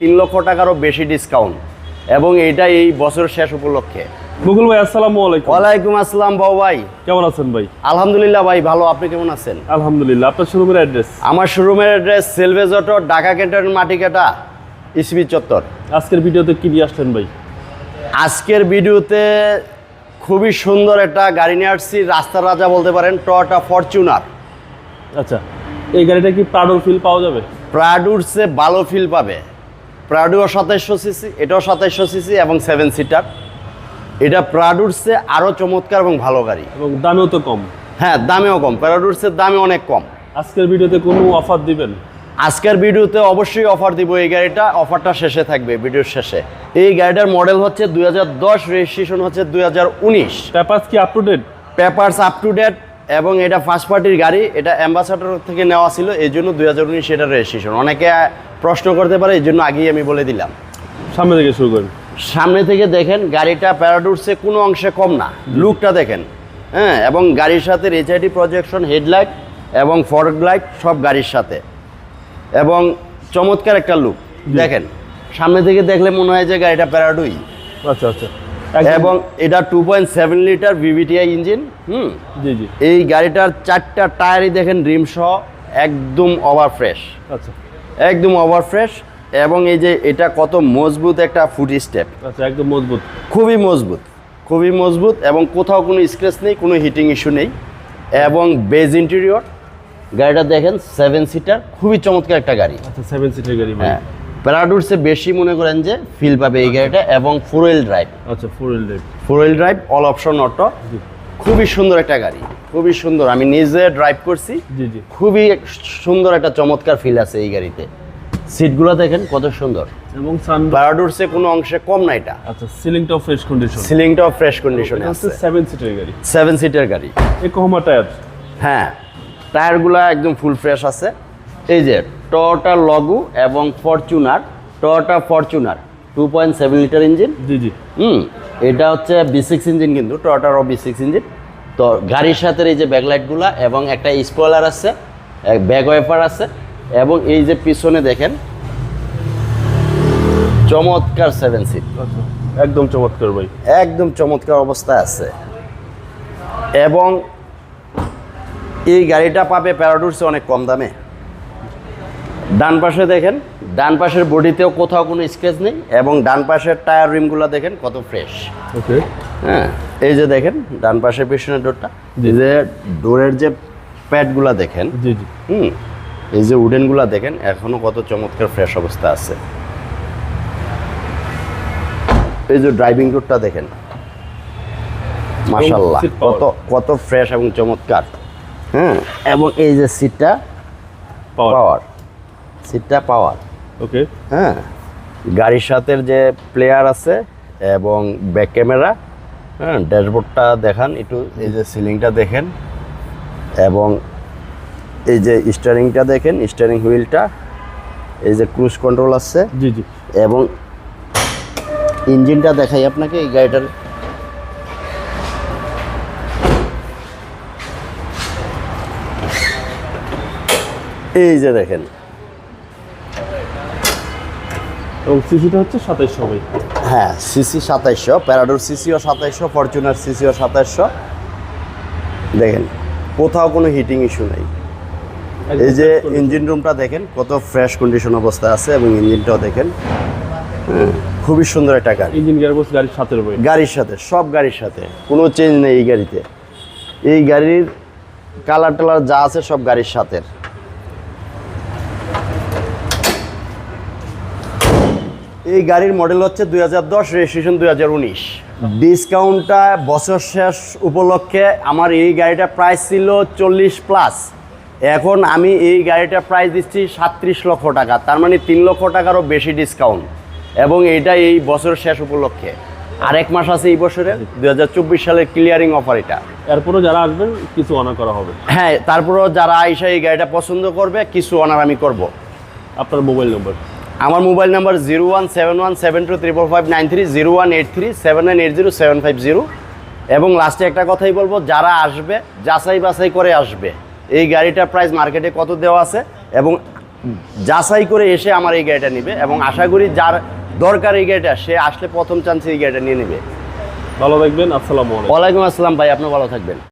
তিন লক্ষ টাকারও বেশি ডিসকাউন্ট এবং এটা এই বছর শেষ উপলক্ষে। মুকুল ভাই আসসালামু আলাইকুম। ওয়ালাইকুম আসসালাম বাবু ভাই। কেমন আছেন ভাই? আলহামদুলিল্লাহ ভাই ভালো। আপনি কেমন আছেন? আলহামদুলিল্লাহ। আপনার শোরুমের অ্যাড্রেস আমার শোরুমের অ্যাড্রেস সেলভেজ অটো ঢাকা কেন্টের মাটিকাটা ইসবি চত্বর আজকের ভিডিওতে কি নিয়ে আসলেন ভাই? আজকের ভিডিওতে খুবই সুন্দর একটা গাড়ি নিয়ে আসছি। রাস্তার রাজা বলতে পারেন টয়টা ফরচুনার আচ্ছা এই গাড়িটা কি প্রাডোর ফিল পাওয়া যাবে? প্রাডুরসে ভালো ফিল পাবে। প্রাডুও সাতাইশশো সিসি এটাও সাতাইশশো সিসি এবং সেভেন সিটার এটা প্রাডুরসে আরও চমৎকার এবং ভালো গাড়ি। এবং দামেও তো কম। হ্যাঁ দামেও কম। প্যারাডুরসের দামে অনেক কম। আজকের ভিডিওতে কোনো অফার দিবেন? আজকের ভিডিওতে অবশ্যই অফার দিব এই গাড়িটা। অফারটা শেষে থাকবে ভিডিওর শেষে। এই গাড়িটার মডেল হচ্ছে দুই হাজার দশ রেজিস্ট্রেশন হচ্ছে দুই হাজার উনিশ। পেপার্স কি up to date papers up to date এবং এটা ফার্স্ট পার্টির গাড়ি। এটা অ্যাম্বাসাডার থেকে নেওয়া ছিল এই জন্য দুই হাজার উনিশ এটা রেজিস্ট্রেশন অনেকে প্রশ্ন করতে পারে এই জন্য আগেই আমি বলে দিলাম। সামনে থেকে শুরু করেন। সামনে থেকে দেখেন গাড়িটা প্যারাডুটসে কোনো অংশে কম না। লুকটা দেখেন হ্যাঁ এবং গাড়ির সাথে এইচআইডি প্রজেকশন হেডলাইট এবং ফরক লাইট সব গাড়ির সাথে। এবং চমৎকার একটা লুক দেখেন সামনে থেকে দেখলে মনে হয় যে গাড়িটা প্যারাডুই আচ্ছা আচ্ছা। এবং এটা two point seven litre VVTI engine হুম? জি জি। এই গাড়িটার চারটা টায়ারই দেখেন রিম সহ একদম ওভার ফ্রেশ আচ্ছা। একদম ওভার ফ্রেশ এবং এই যে এটা কত মজবুত একটা ফুট স্টেপ আচ্ছা একদম মজবুত। খুবই মজবুত খুবই মজবুত এবং কোথাও কোনো স্ক্র্যাচ নেই কোনো হিটিং ইস্যু নেই এবং বেজ ইন্টেরিয়র গাড়িটা দেখেন সেভেন সিটার খুবই চমৎকার একটা গাড়ি। আচ্ছা সেভেন সিটার গাড়ি হ্যাঁ প্যারাডুরসে বেশি মনে করেন যে ফিল পাবে এই গাড়িটা এবং ফোর হুইল ড্রাইভ আচ্ছা four wheel drive four wheel drive all option auto খুবই সুন্দর একটা গাড়ি খুবই সুন্দর। আমি নিজে ড্রাইভ করছি। জি জি। খুবই সুন্দর একটা চমৎকার ফিল আছে এই গাড়িতে। সিটগুলো দেখেন কত সুন্দর। এবং প্যারাডুরসে কোনো অংশে কম না এটা। আচ্ছা সিলিংটাও ফ্রেশ কন্ডিশন সিলিংটাও ফ্রেশ কন্ডিশনে আছে। সেভেন সিটের গাড়ি। সেভেন সিটের গাড়ি। এই কহমা টায়ার হ্যাঁ টায়ারগুলো একদম ফুল ফ্রেশ আছে। এই যে টয়োটা লগু এবং Fortuner Toyota Fortuner two point seven litre engine জি জি। হুম এটা হচ্ছে বি সিক্স ইঞ্জিন কিন্তু টয়োটারও বি সিক্স ইঞ্জিন তো গাড়ির সাথে এই যে ব্যাকলাইটগুলো এবং একটা স্পয়লার আছে ব্যাক ওয়েপার আছে এবং এই যে পিছনে দেখেন চমৎকার সেভেন সিট একদম চমৎকার ভাই। একদম চমৎকার অবস্থায় আছে। এবং এই গাড়িটা পাবে প্যারাডুরসে অনেক কম দামে। ডান পাশে দেখেন ডান পাশের বডিতেও কোথাও কোনো স্ক্র্যাচ নেই এবং ডান পাশের টায়ার রিমগুলো দেখেন কত ফ্রেশ। ওকে। হ্যাঁ এই যে দেখেন ডান পাশের পিছনের ডোরটা এই যে ডোরের যে প্যাডগুলো দেখেন জি জি। হুম এই যে উডেনগুলো দেখেন এখনও কত চমৎকার ফ্রেশ অবস্থা আছে। এই যে ড্রাইভিং ডোরটা দেখেন মাশাল্লাহ কত কত ফ্রেশ এবং চমৎকার হ্যাঁ এবং এই যে সিটটা পাওয়ার। সিটটা পাওয়ার। ওকে হ্যাঁ। গাড়ির সাথে যে প্লেয়ার আছে এবং ব্যাক ক্যামেরা হ্যাঁ ড্যাশবোর্ডটা দেখান একটু এই যে সিলিংটা দেখেন এবং এই যে স্টারিংটা দেখেন স্টারিং হুইলটা এই যে ক্রুজ কন্ট্রোল আছে জি জি। এবং ইঞ্জিনটা দেখাই আপনাকে এই গাড়িটার। এই যে দেখেন এবং সিসিটা হচ্ছে সাতাইশশো ভাই হ্যাঁ সিসি সাতাইশশো প্যারাডোর সিসিও সাতাইশশো ফরচুনার সিসিও সাতাইশশো। দেখেন কোথাও কোনো হিটিং ইস্যু নেই। এই যে ইঞ্জিন রুমটা দেখেন কত ফ্রেশ কন্ডিশন অবস্থায় আছে এবং ইঞ্জিনটাও দেখেন। হ্যাঁ, খুবই সুন্দর একটা গাড়ি। ইঞ্জিন গিয়ারবক্স গাড়ির সাথে গাড়ির সাথে সব গাড়ির সাথে কোনো চেঞ্জ নেই এই গাড়িতে। এই গাড়ির কালার টালার যা আছে সব গাড়ির সাথে এই গাড়ির মডেল হচ্ছে দুই হাজার দশ রেজিস্ট্রেশন দুই হাজার উনিশ। ডিসকাউন্টটা বছর শেষ উপলক্ষে আমার এই গাড়িটার প্রাইস ছিল চল্লিশ প্লাস এখন আমি এই গাড়িটার প্রাইস দিচ্ছি সাতত্রিশ লক্ষ টাকা তার মানে তিন লক্ষ টাকারও বেশি ডিসকাউন্ট এবং এটা এই বছর শেষ উপলক্ষে। আরেক মাস আছে এই বছরের দু হাজার চব্বিশ সালের ক্লিয়ারিং অফার এটা। এরপরও যারা আসবেন কিছু অনার করা হবে। হ্যাঁ তারপরেও যারা আইসা এই গাড়িটা পছন্দ করবে কিছু অনার আমি করব। আপনার মোবাইল নম্বর আমার mobile number zero one seven one seven two triple five nine three zero one eight three seven nine eight zero seven five zero. এবং লাস্টে একটা কথাই বলব যারা আসবে যাচাই বাছাই করে আসবে এই গাড়িটার প্রাইস মার্কেটে কত দেওয়া আছে এবং যাচাই করে এসে আমার এই গাড়িটা নেবে এবং আশা করি যার দরকার এই গাড়িটা সে আসলে প্রথম চান্সে এই গাড়িটা নিয়ে নেবে। ভালো থাকবেন আসসালামু আলাইকুম। ওয়ালাইকুম আসসালাম ভাই আপনি ভালো থাকবেন।